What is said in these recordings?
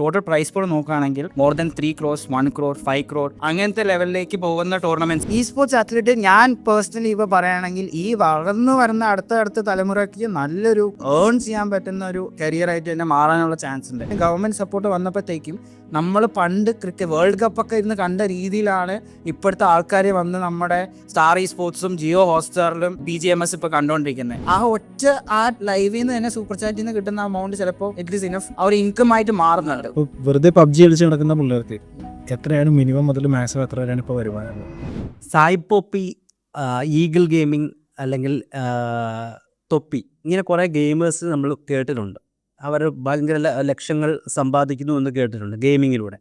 Total prize pool നോക്കുകയാണെങ്കിൽ more than three crores one crore five crore അങ്ങനത്തെ ലെവലിലേക്ക് പോകുന്ന ടൂർണമെന്റ്സ് ഈ സ്പോർട്സ് അത്ലറ്റ് ഞാൻ പേഴ്സണലി ഇപ്പോൾ പറയുകയാണെങ്കിൽ ഈ വളർന്നു വരുന്ന അടുത്ത അടുത്ത തലമുറയ്ക്ക് നല്ലൊരു ഏൺ ചെയ്യാൻ പറ്റുന്ന ഒരു കരിയർ ആയിട്ട് തന്നെ മാറാനുള്ള ചാൻസ് ഉണ്ട്. ഗവൺമെന്റ് സപ്പോർട്ട് വന്നപ്പോഴത്തേക്കും നമ്മൾ പണ്ട് ക്രിക്കറ്റ് വേൾഡ് കപ്പൊക്കെ ഇരുന്ന് കണ്ട രീതിയിലാണ് ഇപ്പോഴത്തെ ആൾക്കാർ വന്ന് നമ്മുടെ സ്റ്റാർ ഈ സ്പോർട്സും ജിയോ ഹോട്ട്സ്റ്റാറിലും ബി ജി എം എസ് ഇപ്പോൾ കണ്ടുകൊണ്ടിരിക്കുന്നത് ആ ഒറ്റ ആ ലൈവിൽ നിന്ന് തന്നെ സൂപ്പർ ചാറ്റിൽ നിന്ന് കിട്ടുന്ന അമൗണ്ട് ചിലപ്പോൾ ഇറ്റ് ഈസ് ഇനഫ് അവർ ഇൻകം ആയിട്ട് മാറുന്നുണ്ട്. വെറുതെ പബ്ജി കളിച്ച് നടക്കുന്ന പിള്ളേർക്ക് എത്രയാണ് മിനിമം മുതൽ മാക്സിമം എത്ര വരെയാണ് ഇപ്പോൾ വരുമാനം? സായി പോപ്പി ഈഗിൾ ഗെയിമിംഗ് അല്ലെങ്കിൽ തൊപ്പി ഇങ്ങനെ കുറേ ഗെയിമേഴ്സ് നമ്മൾ കേട്ടിട്ടുണ്ട്. അവർ ഭയങ്കര ലക്ഷ്യങ്ങൾ സമ്പാദിക്കുന്നു എന്ന് കേട്ടിട്ടുണ്ട് ഗെയിമിങ്ങിലൂടെ.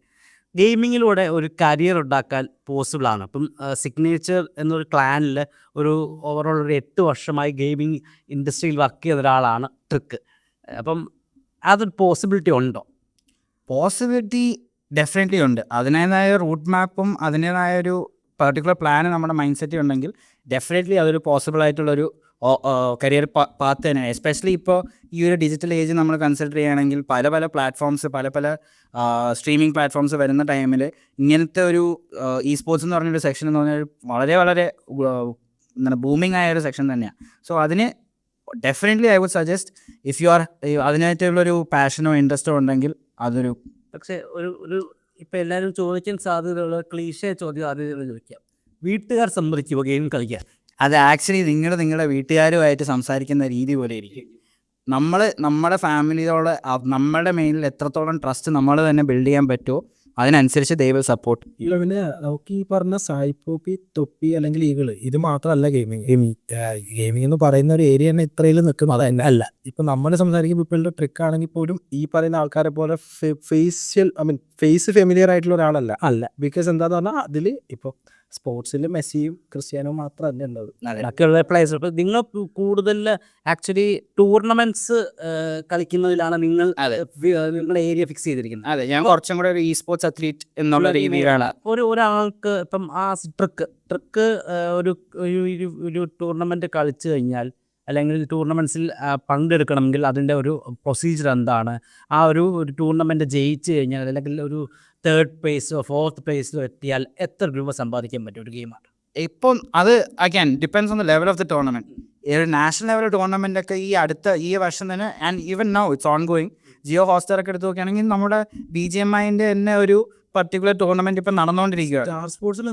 ഗെയിമിങ്ങിലൂടെ ഒരു കരിയർ ഉണ്ടാക്കാൻ പോസിബിളാണ്. അപ്പം സിഗ്നേച്ചർ എന്നൊരു ക്ലാനിൽ ഒരു ഓവറോൾ ഒരു എട്ട് വർഷമായി ഗെയിമിംഗ് ഇൻഡസ്ട്രിയിൽ വർക്ക് ചെയ്ത ഒരാളാണ് ട്രിക്ക്. അപ്പം അതൊരു പോസിബിലിറ്റി ഉണ്ടോ? പോസിബിലിറ്റി ഡെഫിനറ്റ്ലി ഉണ്ട്. അതിന്റേതായ റൂട്ട് മാപ്പും അതിന്റെതായ ഒരു പെർട്ടിക്കുലർ പ്ലാനും നമ്മുടെ മൈൻഡ് സെറ്റ് ഉണ്ടെങ്കിൽ ഡെഫിനറ്റ്ലി അതൊരു പോസിബിൾ ആയിട്ടുള്ളൊരു കരിയർ പാത്ത് തന്നെയാണ് എസ്പെഷ്യലി ഇപ്പോൾ ഈ ഒരു ഡിജിറ്റൽ ഏജ് നമ്മൾ കൺസിഡർ ചെയ്യുകയാണെങ്കിൽ പല പല പ്ലാറ്റ്ഫോംസ് പല പല സ്ട്രീമിംഗ് പ്ലാറ്റ്ഫോംസ് വരുന്ന ടൈമിൽ ഇങ്ങനത്തെ ഒരു ഇ സ്പോർട്സ് എന്ന് പറഞ്ഞൊരു സെക്ഷൻ എന്ന് പറഞ്ഞാൽ വളരെ വളരെ എന്താണ് ബൂമിംഗ് ആയ ഒരു സെക്ഷൻ തന്നെയാണ് സോ അതിന് definitely I would suggest if you are അതിനായിട്ടുള്ളൊരു പാഷനോ ഇൻട്രസ്റ്റോ ഉണ്ടെങ്കിൽ അതൊരു പക്ഷേ ഒരു ഒരു ഇപ്പം എല്ലാവരും ചോദിക്കാൻ സാധ്യതയുള്ള ക്ലീശ ചോദ്യം ആദ്യം ചോദിക്കാം. വീട്ടുകാർ സമ്മതിക്കുമോ ഗെയിം കളിക്കാൻ. അത് ആക്ച്വലി നിങ്ങൾ നിങ്ങളുടെ വീട്ടുകാരുമായിട്ട് സംസാരിക്കുന്ന രീതി പോലെ ഇരിക്കും. നമ്മൾ നമ്മുടെ ഫാമിലിയോട് നമ്മുടെ മെയിനിൽ എത്രത്തോളം ട്രസ്റ്റ് നമ്മൾ തന്നെ ബിൽഡ് ചെയ്യാൻ പറ്റുമോ അതിനനുസരിച്ച് ദൈവം സപ്പോർട്ട് പിന്നെ നമുക്ക് ഈ പറഞ്ഞ സായിപ്പോപ്പി തൊപ്പി അല്ലെങ്കിൽ ഈകൾ ഇത് മാത്രമല്ല ഗെയിമിങ് ഗെയിമിംഗ് എന്ന് പറയുന്ന ഒരു ഏരിയ തന്നെ ഇത്രയിൽ അത് തന്നെ അല്ല. ഇപ്പം നമ്മൾ സംസാരിക്കുമ്പോൾ ഇപ്പോഴുള്ള ട്രിക്ക് ആണെങ്കിൽ പോലും ഈ പറയുന്ന ആൾക്കാരെ പോലെ facial I mean face familiar ആയിട്ടുള്ള ഒരാളല്ല. അല്ല. ബിക്കോസ് എന്താന്ന് പറഞ്ഞാൽ അതിൽ ഇപ്പോൾ സ്പോർട്സിൽ മെസ്സിയും ക്രിസ്ത്യാനോ മാത്രമല്ല ഉള്ളത് ബാക്കിയുള്ള പ്ലേയേഴ്സ് ഇപ്പം നിങ്ങൾ കൂടുതൽ ആക്ച്വലി ടൂർണമെന്റ്സ് കളിക്കുന്നതിലാണ് നിങ്ങൾ. നിങ്ങളുടെ ഏരിയ ഫിക്സ് ചെയ്തിരിക്കുന്നത്. അതെ ഞാൻ കുറച്ചും കൂടെ ഒരു ഇ സ്പോർട്സ് അത്ലീറ്റ് എന്നുള്ള രീതിയിലാണ്. ഒരു ഒരാൾക്ക് ഇപ്പം ആ ട്രിക്ക് ട്രിക്ക് ഒരു ഒരു ടൂർണമെന്റ് കളിച്ചു കഴിഞ്ഞാൽ അല്ലെങ്കിൽ ടൂർണമെന്റ്സിൽ പങ്കെടുക്കണമെങ്കിൽ അതിന്റെ ഒരു പ്രൊസീജിയർ എന്താണ്? ആ ഒരു ഒരു ടൂർണമെന്റ് ജയിച്ചു കഴിഞ്ഞാൽ അല്ലെങ്കിൽ ഒരു തേർഡ് പ്ലേസോ ഫോർത്ത് പ്ലേസിലോ എത്തിയാൽ എത്ര രൂപ സമ്പാദിക്കാൻ പറ്റും ഒരു ഗെയിമാണ് ഇപ്പം അത് again depends on the level of the tournament ഒരു നാഷണൽ ലെവൽ ടൂർണമെന്റ് ഒക്കെ ഈ അടുത്ത ഈ വർഷം തന്നെ and even now it's ongoing Jio Hotstar ഒക്കെ എടുത്ത് നോക്കുകയാണെങ്കിൽ നമ്മുടെ ബി ജി എം ഐന്റെ തന്നെ ഒരു പർട്ടിക്കുലർ ടൂർണമെന്റ് ഇപ്പൊ നടന്നുകൊണ്ടിരിക്കുകയാണ് സ്റ്റാർ സ്പോർട്സിൽ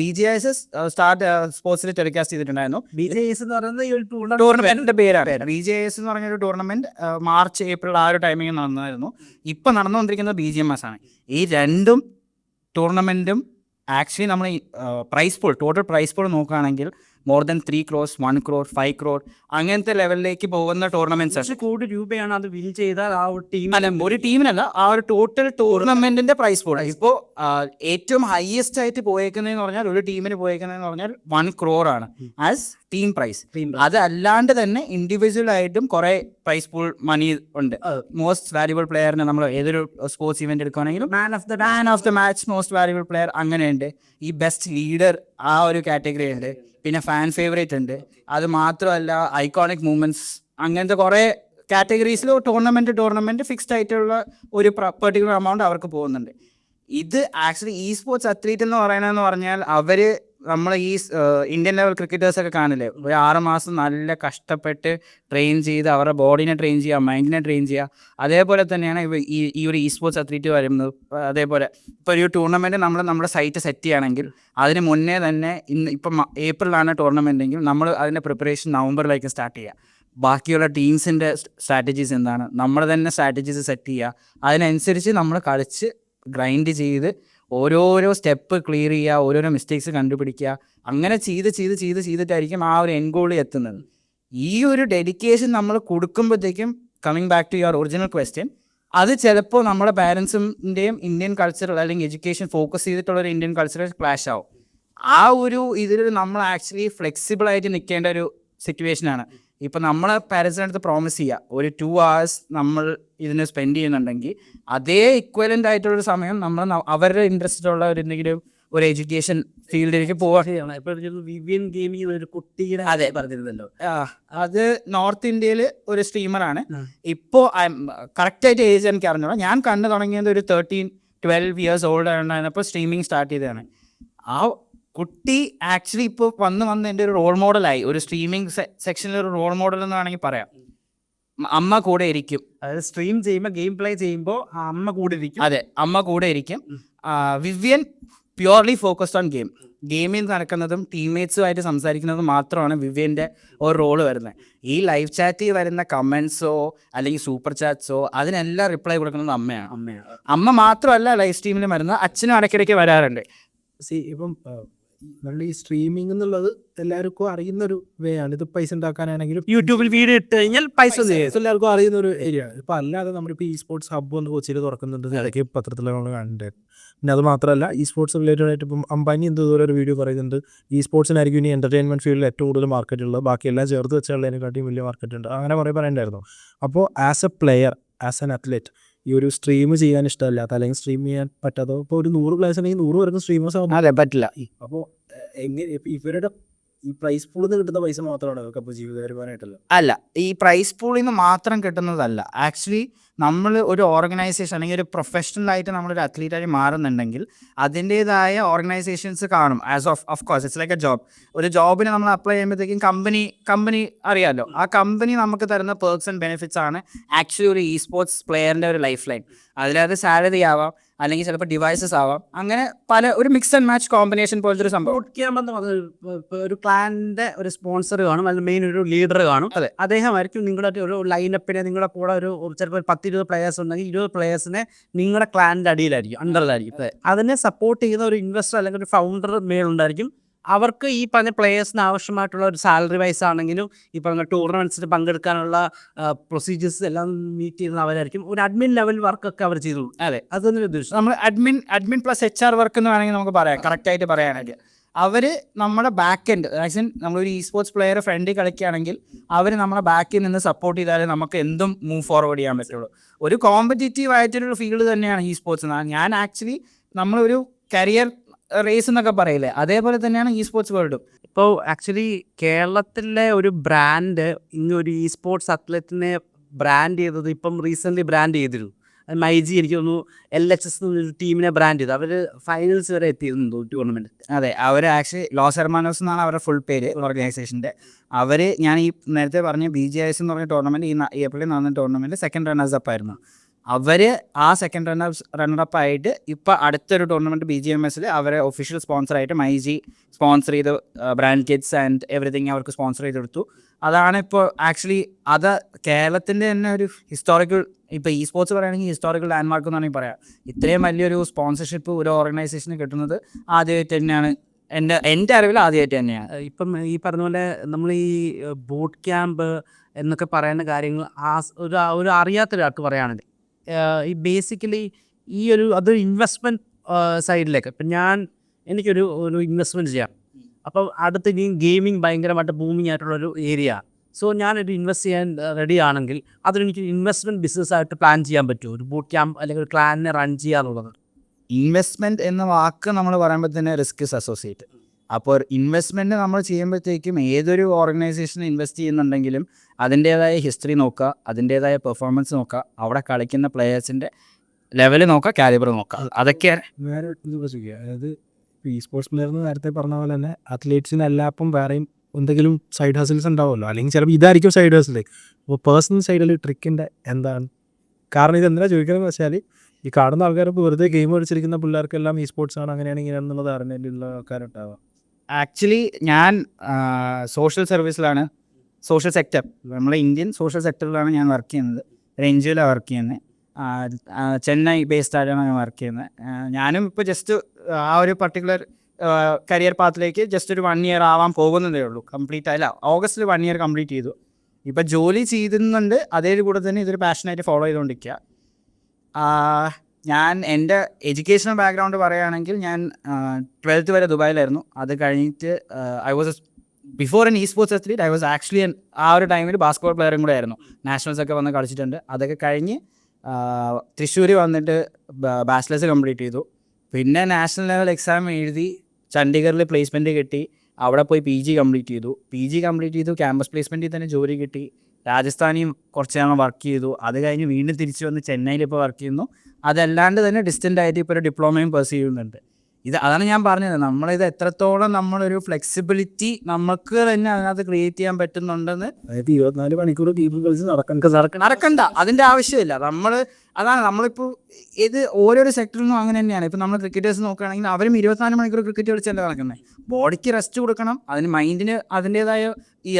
B G I S star സ്പോർട്സിൽ ടെലികാസ്റ്റ് ചെയ്തിട്ടുണ്ടായിരുന്നു. ബി ജെ എസ് എന്ന് പറയുന്നത് ഈ ഒരു ടൂർണമെന്റ് ടൂർണമെന്റിന്റെ പേരാണ്. ബി ജെ എസ് എന്ന് പറഞ്ഞൊരു ടൂർണമെന്റ് മാർച്ച് ഏപ്രിൽ ആ ഒരു ടൈമിംഗ് നടന്നായിരുന്നു ഇപ്പൊ നടന്നുകൊണ്ടിരിക്കുന്നത് ബി ജി എം എസ് ആണ്. ഈ രണ്ടും ടൂർണമെന്റും ആക്ച്വലി നമ്മൾ prize pool total prize pool നോക്കുകയാണെങ്കിൽ more than three crores one crore five crore അങ്ങനത്തെ ലെവലിലേക്ക് പോകുന്ന ടൂർണമെന്റ്സ് കോടി രൂപയാണ് അത് വിൻ ചെയ്താൽ ആ ഒരു ടീം അല്ല ഒരു ടീമിനല്ല ആ ഒരു ടോട്ടൽ ടൂർണമെന്റിന്റെ പ്രൈസ് പോൾ ഇപ്പോൾ ഏറ്റവും ഹയസ്റ്റ് ആയിട്ട് പോയേക്കുന്നതെന്ന് പറഞ്ഞാൽ ഒരു ടീമിന് പോയേക്കുന്നതെന്ന് പറഞ്ഞാൽ വൺ ക്രോർ ആണ് ആസ് ടീം പ്രൈസ് അതല്ലാണ്ട് തന്നെ ഇൻഡിവിജ്വൽ ആയിട്ടും കുറെ പ്രൈസ് പൂൾ മണി ഉണ്ട്. മോസ്റ്റ് വാല്യുബിൾ പ്ലെയറിന് നമ്മൾ ഏതൊരു sports event എടുക്കുകയാണെങ്കിലും man of the man of the match most valuable player അങ്ങനെയുണ്ട്. ഈ ബെസ്റ്റ് ലീഡർ ആ ഒരു കാറ്റഗറി ഉണ്ട്. പിന്നെ ഫാൻ ഫേവറേറ്റ് ഉണ്ട്. അത് മാത്രമല്ല ഐക്കോണിക് മൂവ്മെന്റ്സ് അങ്ങനത്തെ കുറേ കാറ്റഗറീസിൽ ടൂർണമെന്റ് ടൂർണമെന്റ് ഫിക്സ്ഡ് ആയിട്ടുള്ള ഒരു പെർട്ടിക്കുലർ എമൗണ്ട് അവർക്ക് പോകുന്നുണ്ട്. ഇത് ആക്ച്വലി ഇ സ്പോർട്സ് അത്ലീറ്റ് എന്ന് പറയുന്നതെന്ന് പറഞ്ഞാൽ അവർ നമ്മൾ ഈ ഇന്ത്യൻ ലെവൽ ക്രിക്കറ്റേഴ്സൊക്കെ കാണില്ലേ? ഒരു ആറ് മാസം നല്ല കഷ്ടപ്പെട്ട് ട്രെയിൻ ചെയ്ത് അവരുടെ ബോഡിനെ ട്രെയിൻ ചെയ്യുക മൈൻഡിനെ ട്രെയിൻ ചെയ്യുക. അതേപോലെ തന്നെയാണ് ഈ ഈ ഒരു ഇ സ്പോർട്സ് അത്ലീറ്റ് വരുന്നത് അതേപോലെ ഇപ്പോൾ ഒരു ടൂർണമെന്റ് നമ്മൾ നമ്മുടെ സൈറ്റ് സെറ്റ് ചെയ്യുകയാണെങ്കിൽ അതിന് മുന്നേ തന്നെ ഇന്ന് ഇപ്പം ഏപ്രിലാണ് ടൂർണമെന്റ് എങ്കിൽ നമ്മൾ അതിന്റെ പ്രിപ്പറേഷൻ നവംബറിലേക്ക് സ്റ്റാർട്ട് ചെയ്യുക. ബാക്കിയുള്ള ടീംസിന്റെ സ്ട്രാറ്റജീസ് എന്താണ്? നമ്മൾ തന്നെ സ്ട്രാറ്റജീസ് സെറ്റ് ചെയ്യുക. അതിനനുസരിച്ച് നമ്മൾ കളിച്ച് ഗ്രൈൻഡ് ചെയ്ത് ഓരോരോ സ്റ്റെപ്പ് ക്ലിയർ ചെയ്യുക ഓരോരോ മിസ്റ്റേക്സ് കണ്ടുപിടിക്കുക. അങ്ങനെ ചെയ്ത് ചെയ്ത് ചെയ്ത് ചെയ്തിട്ടായിരിക്കും ആ ഒരു എൻഗോളിൽ എത്തുന്നത്. ഈ ഒരു ഡെഡിക്കേഷൻ നമ്മൾ കൊടുക്കുമ്പോഴത്തേക്കും coming back to your original question അത് ചിലപ്പോൾ നമ്മുടെ പാരൻസിന്റെയും ഇന്ത്യൻ കൾച്ചറൽ അല്ലെങ്കിൽ എഡ്യൂക്കേഷൻ ഫോക്കസ് ചെയ്തിട്ടുള്ള ഒരു ഇന്ത്യൻ കൾച്ചറൽ ക്ലാഷ് ആവും. ആ ഒരു ഇതിൽ നമ്മൾ ആക്ച്വലി ഫ്ലെക്സിബിൾ ആയിട്ട് നിൽക്കേണ്ട ഒരു സിറ്റുവേഷനാണ് ഇപ്പം നമ്മൾ പാരൻസിനടുത്ത് പ്രോമിസ് ചെയ്യുക ഒരു ടു അവേഴ്സ് നമ്മൾ ഇതിന് സ്പെൻഡ് ചെയ്യുന്നുണ്ടെങ്കിൽ അതേ ഇക്വലന്റ് ആയിട്ടുള്ളൊരു സമയം നമ്മൾ അവരുടെ ഇൻട്രസ്റ്റ് ഉള്ള ഒരു എന്തെങ്കിലും ഒരു എഡ്യൂക്കേഷൻ ഫീൽഡിലേക്ക് പോവാ. ശരിയാണ്. ഇപ്പൊ വിവിയൻ ഗെയിമിംഗ് ഒരു കുട്ടിയുടെ അതെ. പറഞ്ഞിരുന്നല്ലോ. അത് നോർത്ത് ഇന്ത്യയിൽ ഒരു സ്ട്രീമറാണ്. ഇപ്പോൾ കറക്റ്റ് ആയിട്ട് ഏജ് എനിക്ക് അറിഞ്ഞോളാം ഞാൻ കണ്ടു തുടങ്ങിയത് ഒരു തേർട്ടീൻ ട്വൽവ് ഇയേഴ്സ് ഓൾഡ് ആയിരുന്നപ്പോൾ സ്ട്രീമിംഗ് സ്റ്റാർട്ട് ചെയ്തതാണ്. ആ കുട്ടി ആക്ച്വലി ഇപ്പോൾ വന്ന് വന്ന് എന്റെ ഒരു റോൾ മോഡലായി ഒരു സ്ട്രീമിംഗ് സെക്ഷനിൽ ഒരു റോൾ മോഡൽ എന്ന് വേണമെങ്കിൽ പറയാം. അമ്മ കൂടെ ഇരിക്കും. അതായത് സ്ട്രീം ചെയ്യുമ്പോൾ ഗെയിം പ്ലേ ചെയ്യുമ്പോൾ അമ്മ കൂടെ ഇരിക്കും. അതെ അമ്മ കൂടെ ഇരിക്കും. Vivian purely focused on game ഗെയിമിൽ നടക്കുന്നതും ടീംമേറ്റ്സുമായിട്ട് സംസാരിക്കുന്നതും മാത്രമാണ് വിവ്യന്റെ ഒരു റോൾ വരുന്നത്. ഈ ലൈവ് ചാറ്റിൽ വരുന്ന കമൻസോ അല്ലെങ്കിൽ സൂപ്പർ ചാറ്റ്സോ അതിനെല്ലാം റിപ്ലൈ കൊടുക്കുന്നത് അമ്മയാണ്. അമ്മയാണ്. അമ്മ മാത്രമല്ല ലൈവ് സ്ട്രീമിൽ വരുന്നത്. അച്ഛനും ഇടയ്ക്കിടയ്ക്ക് വരാറുണ്ട്. സി ഇപ്പം നമ്മൾ ഈ സ്ട്രീമിംഗ് എന്നുള്ളത് എല്ലാവർക്കും അറിയുന്ന ഒരു വേ ആണ്. ഇത് പൈസ ഉണ്ടാക്കാനാണെങ്കിലും യൂട്യൂബിൽ വീഡിയോ ഇട്ട് കഴിഞ്ഞാൽ പൈസ എല്ലാവർക്കും അറിയുന്ന ഒരു ഏരിയ ആണ്. ഇപ്പൊ അല്ലാതെ നമ്മളിപ്പോൾ ഈ സ്പോർട്സ് ഹബ്ബ് ഒന്ന് കൊച്ചിയിൽ തുറക്കുന്നുണ്ട്. ഇടയ്ക്ക് പത്രത്തിൽ നമ്മൾ കണ്ടിട്ടുണ്ട് പിന്നെ അത് മാത്രമല്ല ഈ സ്പോർട്സ് റിലേറ്റഡ് ആയിട്ട് ഇപ്പം അംബാനി എന്തോ ഒരു വീഡിയോ പറയുന്നുണ്ട്. ഈ സ്പോർട്സിനായിരിക്കും ഇനി എന്റർടൈൻമെന്റ് ഫീൽഡിൽ ഏറ്റവും കൂടുതൽ മാർക്കറ്റ് ഉള്ളത്. ബാക്കിയെല്ലാം ചേർത്ത് വെച്ചാൽ അതിനെക്കാട്ടിയും വലിയ മാർക്കറ്റ് ഉണ്ട്. അങ്ങനെ കുറേ പറയണ്ടായിരുന്നു അപ്പോൾ as a player as an athlete ഈ ഒരു സ്ട്രീം ചെയ്യാൻ ഇഷ്ടമല്ലാത്ത അല്ലെങ്കിൽ സ്ട്രീം ചെയ്യാൻ പറ്റാത്തോ ഇപ്പോൾ ഒരു നൂറ് പ്ലേസ് ഉണ്ടെങ്കിൽ നൂറ് പേർക്ക് സ്ട്രീമേഴ്സ് ആവും അതെ പറ്റില്ല. അപ്പോ എങ്ങനെ ഇവരുടെ ഈ പ്രൈസ് പൂളിൽ നിന്ന് കിട്ടുന്ന പൈസ മാത്രമാണ് അവർക്ക് അപ്പോൾ ജീവിത അല്ല ഈ പ്രൈസ് പൂളിൽ നിന്ന് മാത്രം കിട്ടുന്നതല്ല. ആക്ച്വലി നമ്മൾ ഒരു ഓർഗനൈസേഷൻ അല്ലെങ്കിൽ ഒരു പ്രൊഫഷണൽ ആയിട്ട് നമ്മളൊരു അത്ലീറ്റായി മാറുന്നുണ്ടെങ്കിൽ അതിന്റെതായ ഓർഗനൈസേഷൻസ് കാണും. As of of course it's like a job ഒരു ജോബിന് നമ്മൾ അപ്ലൈ ചെയ്യുമ്പോഴത്തേക്കും കമ്പനി കമ്പനി അറിയാമല്ലോ ആ കമ്പനി നമുക്ക് തരുന്ന പേർക്സ് ആൻഡ് ബെനിഫിറ്റ്സ് ആണ് ആക്ച്വലി ഒരു ഇ സ്പോർട്സ് പ്ലെയറിന്റെ ഒരു ലൈഫ് ലൈൻ അതിലത് സാലറി ആവാം. അല്ലെങ്കിൽ ചിലപ്പോൾ ഡിവൈസസ് ആവാം. അങ്ങനെ പല ഒരു മിക്സ് ആൻഡ് മാച്ച് കോമ്പിനേഷൻ പോലത്തെ ഒരു സംഭവം. ഒരു- ക്ലാനിന്റെ ഒരു സ്പോൺസർ കാണും അല്ലെങ്കിൽ മെയിൻ ഒരു ലീഡർ കാണും. അതെ. അദ്ദേഹം ആയിരിക്കും നിങ്ങളുടെ ഒരു ലൈനപ്പിനെ നിങ്ങളുടെ കൂടെ ഒരു ഒരു ചിലപ്പോൾ ഒരു പത്ത് ഇരുപത് പ്ലേയേഴ്സ് ഉണ്ടെങ്കിൽ ഇരുപത് പ്ലേയേഴ്സിനെ നിങ്ങളുടെ ക്ലാനിന്റെ അടിയിലായിരിക്കും അണ്ടറിലായിരിക്കും അതിനെ സപ്പോർട്ട് ചെയ്യുന്ന ഒരു ഇൻവെസ്റ്റർ അല്ലെങ്കിൽ ഒരു ഫൗണ്ടർ മേലുണ്ടായിരിക്കും. അവർക്ക് ഈ പറഞ്ഞ പ്ലേയേഴ്സിന് ആവശ്യമായിട്ടുള്ള ഒരു സാലറി വൈസ് ആണെങ്കിലും ഈ പറഞ്ഞ ടൂർണമെന്റ്സിൽ പങ്കെടുക്കാനുള്ള പ്രൊസീജിയേഴ്സ് എല്ലാം മീറ്റ് ചെയ്യുന്ന അവരായിരിക്കും. ഒരു അഡ്മിൻ ലെവൽ വർക്കൊക്കെ അവർ ചെയ്തു അതെ. അത് തന്നെ ഉദ്ദേശിച്ചു നമ്മൾ admin admin plus H R work എന്ന് വേണമെങ്കിൽ നമുക്ക് പറയാം. കറക്റ്റ് ആയിട്ട് പറയുകയാണെങ്കിൽ അവർ നമ്മുടെ ബാക്ക് എൻഡ് ആക്ച്വലി നമ്മളൊരു ഇ സ്പോർട്സ് പ്ലെയർ ഫ്രണ്ടിൽ കളിക്കുകയാണെങ്കിൽ അവർ നമ്മുടെ ബാക്കിൽ നിന്ന് സപ്പോർട്ട് ചെയ്താലേ നമുക്ക് എന്തും മൂവ് ഫോർവേഡ് ചെയ്യാൻ പറ്റുള്ളൂ. ഒരു കോമ്പറ്റേറ്റീവ് ആയിട്ടൊരു ഫീൽഡ് തന്നെയാണ് ഈ സ്പോർട്സ് ഞാൻ ആക്ച്വലി നമ്മളൊരു കരിയർ റേസ് എന്നൊക്കെ പറയില്ലേ? അതേപോലെ തന്നെയാണ് ഇ സ്പോർട്സ് വേൾഡും ഇപ്പോൾ ആക്ച്വലി കേരളത്തിലെ ഒരു ബ്രാൻഡ് ഇങ്ങനെ ഒരു ഇ സ്പോർട്സ് അത്ലറ്റിനെ ബ്രാൻഡ് ചെയ്തത് ഇപ്പം റീസെന്റ്ലി ബ്രാൻഡ് ചെയ്തിരുന്നു. അത് മൈജി എനിക്ക് തോന്നുന്നു എൽ എച്ച് എസ് എന്നൊരു ടീമിനെ ബ്രാൻഡ് ചെയ്തു. അവർ ഫൈനൽസ് വരെ എത്തിയിരുന്നു ടൂർണമെന്റ് അതെ അവർ ആക്ച്വലി ലോസ് ഹെർമാനോസ് എന്നാണ് അവരുടെ ഫുൾ പേര് ഓർഗനൈസേഷന്റെ അവർ ഞാൻ ഈ നേരത്തെ പറഞ്ഞ ബി ജി എസ് എന്ന് പറഞ്ഞ ടൂർണമെന്റ് ഈ ഏപ്രിലിൽ നടന്ന ടൂർണമെന്റ് സെക്കൻഡ് റണ്ണേഴ്സ് അപ്പ് ആയിരുന്നു. അവർ ആ സെക്കൻഡ് റണ്ണർ റണ്ണറപ്പ് ആയിട്ട് ഇപ്പോൾ അടുത്തൊരു ടൂർണമെന്റ് ബി ജി എം എസിൽ അവരെ ഒഫീഷ്യൽ സ്പോൺസറായിട്ട് മൈജി സ്പോൺസർ ചെയ്ത് ബ്രാൻഡ് കിഡ്സ് ആൻഡ് എവറിഥിങ് അവർക്ക് സ്പോൺസർ ചെയ്ത് കൊടുത്തു അതാണ് ഇപ്പോൾ ആക്ച്വലി അത് കേരളത്തിന്റെ തന്നെ ഒരു ഹിസ്റ്റോറിക്കൽ ഇപ്പോൾ ഈ സ്പോർട്സ് പറയുകയാണെങ്കിൽ ഹിസ്റ്റോറിക്കൽ ലാൻഡ്മാർക്ക് എന്ന് വേണമെങ്കിൽ പറയാം. ഇത്രയും വലിയൊരു സ്പോൺസർഷിപ്പ് ഒരു ഓർഗനൈസേഷന് കിട്ടുന്നത് ആദ്യമായിട്ട് തന്നെയാണ്. എന്റെ എന്റെ അറിവിൽ ആദ്യമായിട്ട് തന്നെയാണ്. ഇപ്പം ഈ പറഞ്ഞ പോലെ നമ്മൾ ഈ ബൂട്ട് ക്യാമ്പ് എന്നൊക്കെ പറയുന്ന കാര്യങ്ങൾ ആ ഒരു ഒരു അറിയാത്ത ഒരാൾക്ക് പറയുകയാണെങ്കിൽ ഈ ബേസിക്കലി ഈ ഒരു അതൊരു ഇൻവെസ്റ്റ്മെന്റ് സൈഡിലേക്ക് ഇപ്പം ഞാൻ എനിക്കൊരു ഒരു ഇൻവെസ്റ്റ്മെന്റ് ചെയ്യാം. അപ്പോൾ അടുത്ത് ഇനി ഗെയിമിംഗ് ഭയങ്കരമായിട്ട് ബൂമിങ് ആയിട്ടുള്ളൊരു ഏരിയ സോ ഞാനൊരു ഇൻവെസ്റ്റ് ചെയ്യാൻ റെഡി ആണെങ്കിൽ അതൊരെനിക്ക് ഇൻവെസ്റ്റ്മെന്റ് ബിസിനസ്സായിട്ട് പ്ലാൻ ചെയ്യാൻ പറ്റുമോ ഒരു ബൂട്ട് ക്യാമ്പ് അല്ലെങ്കിൽ ഒരു ക്ലാനിനെ റൺ ചെയ്യുക എന്നുള്ളത് ഇൻവെസ്റ്റ്മെന്റ് എന്ന വാക്ക് നമ്മൾ പറയുമ്പോൾ തന്നെ റിസ്ക് ഇസ് അസോസിയേറ്റ് അപ്പോൾ ഇൻവെസ്റ്റ്മെന്റ് നമ്മൾ ചെയ്യുമ്പോഴത്തേക്കും ഏതൊരു ഓർഗനൈസേഷൻ ഇൻവെസ്റ്റ് ചെയ്യുന്നുണ്ടെങ്കിലും അതിന്റേതായ ഹിസ്റ്ററി നോക്കുക അതിന്റേതായ പെർഫോമൻസ് നോക്കുക അവിടെ കളിക്കുന്ന പ്ലേയേഴ്സിന്റെ ലെവൽ നോക്കുക കാലിബർ നോക്കുക. അതൊക്കെയാണ് വേറെ അതായത് ഈ സ്പോർട്സ് പ്ലെയർ എന്ന് നേരത്തെ പറഞ്ഞ പോലെ തന്നെ അത്ലറ്റ്സിന് എല്ലാപ്പം വേറെയും എന്തെങ്കിലും സൈഡ് ഹസിൽസ് ഉണ്ടാവുമല്ലോ. അല്ലെങ്കിൽ ചിലപ്പോൾ ഇതായിരിക്കും സൈഡ് ഹസിൽ അപ്പോൾ പേഴ്സണൽ സൈഡിൽ ട്രിക്കിന്റെ എന്താണ്? കാരണം ഇത് എന്തിനാ ചോദിക്കുന്നത് വെച്ചാൽ ഈ കാണുന്ന ആൾക്കാർ ഇപ്പോൾ വെറുതെ ഗെയിം കളിച്ചിരിക്കുന്ന പിള്ളേർക്കെല്ലാം ഈ സ്പോർട്സ് ആണ് അങ്ങനെയാണ് ഇങ്ങനെയാണെന്നുള്ള ധാരണയിലുള്ള ആൾക്കാരുണ്ടാവുക. ആക്ച്വലി ഞാൻ സോഷ്യൽ സർവീസിലാണ് സോഷ്യൽ സെക്ടർ നമ്മളെ ഇന്ത്യൻ സോഷ്യൽ സെക്ടറിലാണ് ഞാൻ വർക്ക് ചെയ്യുന്നത്. റേഞ്ചിലാണ് വർക്ക് ചെയ്യുന്നത് ചെന്നൈ ബേസ്ഡ് ആയിട്ടാണ് ഞാൻ വർക്ക് ചെയ്യുന്നത് ഞാനും ഇപ്പോൾ ജസ്റ്റ് ആ ഒരു പർട്ടിക്കുലർ കരിയർ പാത്തിലേക്ക് ജസ്റ്റ് ഒരു വൺ ഇയർ ആവാൻ പോകുന്നതേ ഉള്ളൂ. കംപ്ലീറ്റ് അല്ല ഓഗസ്റ്റിൽ വൺ ഇയർ കംപ്ലീറ്റ് ചെയ്തു. ഇപ്പം ജോലി ചെയ്യുന്നുണ്ട് അതേ കൂടെ തന്നെ ഇതൊരു പാഷനായിട്ട് ഫോളോ ചെയ്തുകൊണ്ടിരിക്കുക ഞാൻ എന്റെ എഡ്യൂക്കേഷണൽ ബാക്ക്ഗ്രൗണ്ട് പറയുകയാണെങ്കിൽ ഞാൻ ട്വൽത്ത് വരെ ദുബായിലായിരുന്നു. അത് കഴിഞ്ഞിട്ട് I was before an esports athlete I was actually ആ ഒരു ടൈമിൽ ബാസ്കറ്റ്ബോൾ പ്ലെയറും കൂടെ ആയിരുന്നു നാഷണൽസ് ഒക്കെ വന്ന് കളിച്ചിട്ടുണ്ട്. അതൊക്കെ കഴിഞ്ഞ് തൃശ്ശൂർ വന്നിട്ട് ബാച്ചിലേഴ്സ് കംപ്ലീറ്റ് ചെയ്തു. പിന്നെ നാഷണൽ ലെവൽ എക്സാം എഴുതി ചണ്ഡീഗറിൽ പ്ലേസ്മെന്റ് കിട്ടി. അവിടെ പോയി പി ജി കംപ്ലീറ്റ് ചെയ്തു. പി ജി കംപ്ലീറ്റ് ചെയ്തു ക്യാമ്പസ് പ്ലേസ്മെന്റിൽ തന്നെ ജോലി കിട്ടി. രാജസ്ഥാനിൽ കുറച്ച് നാൾ വർക്ക് ചെയ്തു. അത് കഴിഞ്ഞ് വീണ്ടും തിരിച്ചു വന്ന് ചെന്നൈയിൽ ഇപ്പോൾ വർക്ക് ചെയ്യുന്നു. അതല്ലാണ്ട് തന്നെ ഡിസ്റ്റന്റ് ആയിട്ട് ഇപ്പോൾ ഒരു ഡിപ്ലോമയും പേഴ്സ് ചെയ്യുന്നുണ്ട്. ഇത് അതാണ് ഞാൻ പറഞ്ഞത്. നമ്മളിത് എത്രത്തോളം നമ്മളൊരു ഫ്ലെക്സിബിലിറ്റി നമുക്ക് തന്നെ അതിനകത്ത് ക്രിയേറ്റ് ചെയ്യാൻ പറ്റുന്നുണ്ടെന്ന് അതായത് ഇരുപത്തിനാല് മണിക്കൂർ ഗെയിം കളിച്ച് നടക്കാൻ നടക്കണ്ട. അതിന്റെ ആവശ്യമില്ല. നമ്മൾ അതാണ് നമ്മളിപ്പോൾ ഇത് ഓരോരോ സെക്ടറിലും അങ്ങനെ തന്നെയാണ്. ഇപ്പം നമ്മൾ ക്രിക്കറ്റേഴ്സ് നോക്കുകയാണെങ്കിൽ അവരും ഇരുപത്തിനാല് മണിക്കൂർ ക്രിക്കറ്റ് കളിച്ചല്ലേ നടക്കുന്നത് ബോഡിക്ക് റെസ്റ്റ് കൊടുക്കണം. അതിന് മൈൻഡിന് അതിന്റെതായ ഈ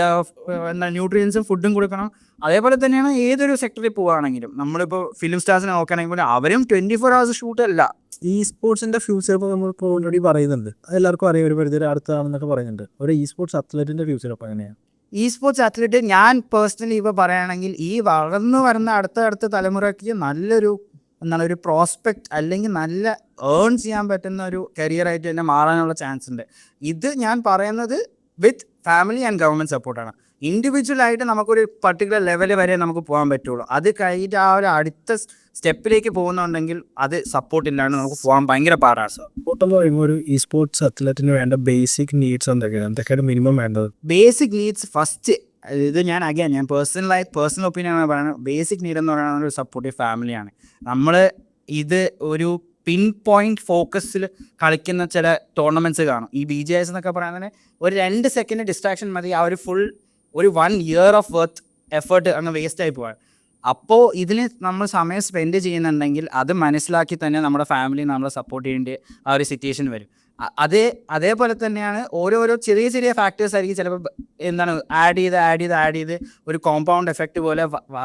എന്താ ന്യൂട്രിയൻസും ഫുഡും കൊടുക്കണം. അതേപോലെ തന്നെയാണ് ഏതൊരു സെക്ടറിൽ പോവാണെങ്കിലും. നമ്മളിപ്പോ ഫിലിം സ്റ്റാർസിനെ നോക്കുകയാണെങ്കിൽ അവരും ട്വന്റി ഫോർ ഹവേഴ്സ് ഷൂട്ട് അല്ല. ഈ സ്പോർട്സിന്റെ ഫ്യൂച്ചർ ഇപ്പോൾ നമ്മളിപ്പോൾ ഓൾറെഡി പറയുന്നുണ്ട്. എല്ലാവർക്കും അറിയാം ഒരു പരിധി അടുത്താണെന്നൊക്കെ പറയുന്നുണ്ട്. ഒരു ഈ സ്പോർട്സ് അത്ലറ്റിന്റെ ഫ്യൂച്ചർ അപ്പോൾ എങ്ങനെയാണ് ഈ സ്പോർട്സ് അത്ലറ്റ് ഞാൻ പേഴ്സണലി ഇപ്പോൾ പറയുകയാണെങ്കിൽ ഈ വളർന്നു വരുന്ന അടുത്ത അടുത്ത തലമുറയ്ക്ക് നല്ലൊരു എന്താണ് ഒരു പ്രോസ്പെക്റ്റ് അല്ലെങ്കിൽ നല്ല ഏൺ ചെയ്യാൻ പറ്റുന്ന ഒരു കരിയർ കരിയറായിട്ട് തന്നെ മാറാനുള്ള ചാൻസ് ഉണ്ട്. ഇത് ഞാൻ പറയുന്നത് വിത്ത് ഫാമിലി ആൻഡ് ഗവൺമെന്റ് സപ്പോർട്ടാണ് ഇൻഡിവിജ്വൽ ആയിട്ട് നമുക്കൊരു പർട്ടിക്കുലർ ലെവൽ വരെ നമുക്ക് പോകാൻ പറ്റുള്ളൂ. അത് കഴിഞ്ഞിട്ട് ആ ഒരു അടുത്ത സ്റ്റെപ്പിലേക്ക് പോകുന്നുണ്ടെങ്കിൽ അത് സപ്പോർട്ട് ഇല്ലാണ്ട് നമുക്ക് പോകാൻ ഭയങ്കര പാടാണ് സപ്പോർട്ട് എന്ന് പറയുമ്പോൾ ഒരു ഈ സ്പോർട്സ് അത്ലറ്റിന് വേണ്ട ബേസിക് നീഡ്സ് എന്തൊക്കെയാണ്? എന്തൊക്കെയാണ് മിനിമം വേണ്ടത്? ബേസിക് നീഡ്സ് ഫസ്റ്റ് ഇത് ഞാൻ അഗൈൻ ഞാൻ പേഴ്സണൽ പേഴ്സണലായി പേഴ്സണൽ ഒപ്പീനിയൻ ആണ് പറയുന്നത്. ബേസിക് നീഡ് എന്ന് പറയുന്നത് ഒരു സപ്പോർട്ടീവ് ഫാമിലിയാണ് നമ്മൾ ഇത് ഒരു പിൻ പോയിന്റ് ഫോക്കസിൽ കളിക്കുന്ന ചില ടൂർണമെന്റ്സ് കാണും. ഈ ബി ജെ എസ് എന്നൊക്കെ പറയുന്നത് ഒരു രണ്ട് സെക്കൻഡ് ഡിസ്ട്രാക്ഷൻ മതി. ആ ഒരു ഫുൾ ഒരു one year of worth effort അങ്ങ് വേസ്റ്റ് ആയി പോകാൻ അപ്പോൾ ഇതിൽ നമ്മൾ സമയം സ്പെൻഡ് ചെയ്യുന്നുണ്ടെങ്കിൽ അത് മനസ്സിലാക്കി തന്നെ നമ്മുടെ ഫാമിലി നമ്മളെ സപ്പോർട്ട് ചെയ്യേണ്ട ആ ഒരു സിറ്റുവേഷൻ വരും. അതേ അതേപോലെ തന്നെയാണ് ഓരോരോ ചെറിയ ചെറിയ ഫാക്ടേഴ്സ് ആയിരിക്കും ചിലപ്പോൾ എന്താണ് ആഡ് ചെയ്ത് ആഡ് ചെയ്ത് ആഡ് ചെയ്ത് ഒരു കോമ്പൗണ്ട് എഫക്റ്റ് പോലെ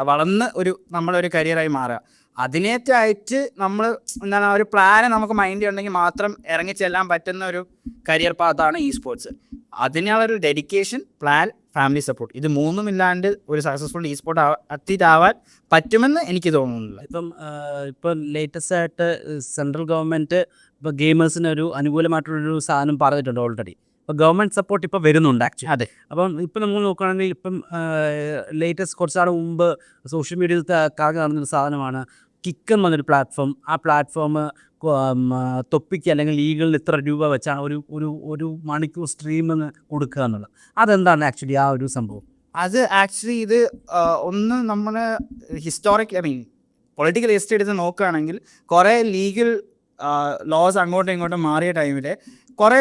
വളർന്ന് ഒരു നമ്മളൊരു കരിയറായി മാറുക. അതിനേറ്റായിട്ട് നമ്മൾ എന്താണ് ഒരു പ്ലാന് നമുക്ക് മൈൻഡിൽ ഉണ്ടെങ്കിൽ മാത്രം ഇറങ്ങി ചെല്ലാൻ പറ്റുന്ന ഒരു കരിയർ പാത്താണ് ഈ സ്പോർട്സ് അതിനുള്ളൊരു ഡെഡിക്കേഷൻ പ്ലാൻ ഫാമിലി സപ്പോർട്ട് ഇത് മൂന്നും ഇല്ലാണ്ട് ഒരു സക്സസ്ഫുൾ ഈ സ്പോർട്ട് അത്തീറ്റാവാൻ പറ്റുമെന്ന് എനിക്ക് തോന്നുന്നില്ല. ഇപ്പം ഇപ്പോൾ ലേറ്റസ്റ്റ് ആയിട്ട് സെൻട്രൽ ഗവൺമെന്റ് ഇപ്പോൾ ഗെയിമേഴ്സിന് ഒരു അനുകൂലമായിട്ടുള്ളൊരു സാധനം പറഞ്ഞിട്ടുണ്ട് ഓൾറെഡി അപ്പോൾ ഗവൺമെന്റ് സപ്പോർട്ട് ഇപ്പോൾ വരുന്നുണ്ട് ആക്ച്വലി അതെ. അപ്പം ഇപ്പം നമ്മൾ നോക്കുകയാണെങ്കിൽ ഇപ്പം ലേറ്റസ്റ്റ് കുറച്ചാൾ മുമ്പ് സോഷ്യൽ മീഡിയയിൽ കറങ്ങി നടന്നൊരു സാധനമാണ് കിക്ക് എന്ന് പറഞ്ഞൊരു പ്ലാറ്റ്ഫോം ആ പ്ലാറ്റ്ഫോം തൊപ്പിക്ക് അല്ലെങ്കിൽ ലീഗലിന് ഇത്ര രൂപ വെച്ചാണ് ഒരു ഒരു ഒരു മണിക്കൂർ സ്ട്രീമിന് കൊടുക്കുക എന്നുള്ളത്. അതെന്താണ് ആക്ച്വലി ആ ഒരു സംഭവം? അത് ആക്ച്വലി ഇത് ഒന്ന് നമ്മൾ historic I mean political history എടുത്ത് നോക്കുകയാണെങ്കിൽ കുറേ ലീഗൽ ലോസ് അങ്ങോട്ടും ഇങ്ങോട്ടും മാറിയ ടൈമിൽ കുറേ